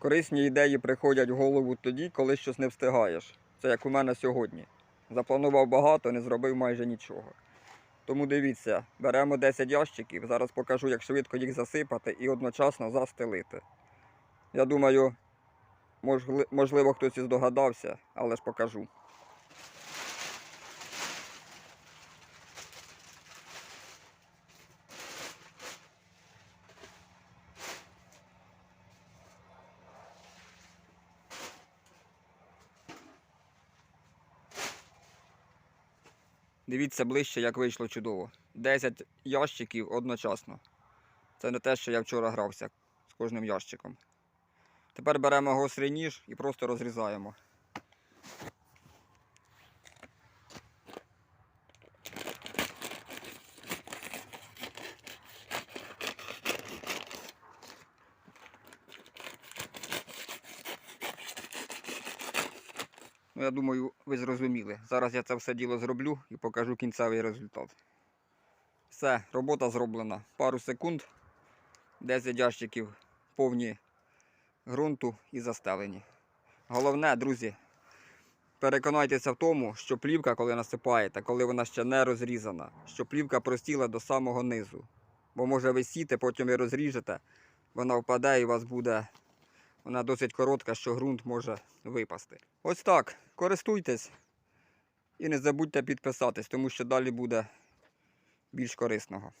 Корисні ідеї приходять в голову тоді, коли щось не встигаєш. Це як у мене сьогодні. Запланував багато, не зробив майже нічого. Тому дивіться, беремо 10 ящиків, зараз покажу, як швидко їх засипати і одночасно застелити. Я думаю, можливо, хтось і здогадався, але ж покажу. Дивіться ближче, як вийшло чудово. 10 ящиків одночасно. Це не те, що я вчора грався з кожним ящиком. Тепер беремо гострий ніж і просто розрізаємо. Ну, я думаю, ви зрозуміли. Зараз я це все діло зроблю і покажу кінцевий результат. Все, робота зроблена. Пару секунд, 10 ящиків повні ґрунту і застелені. Головне, друзі, переконайтеся в тому, що плівка, коли насипаєте, коли вона ще не розрізана, що плівка простіла до самого низу. Бо може висіти, потім ви розріжете, вона впаде і у вас буде. Вона досить коротка, що ґрунт може випасти. Ось так. Користуйтесь і не забудьте підписатись, тому що далі буде більш корисного.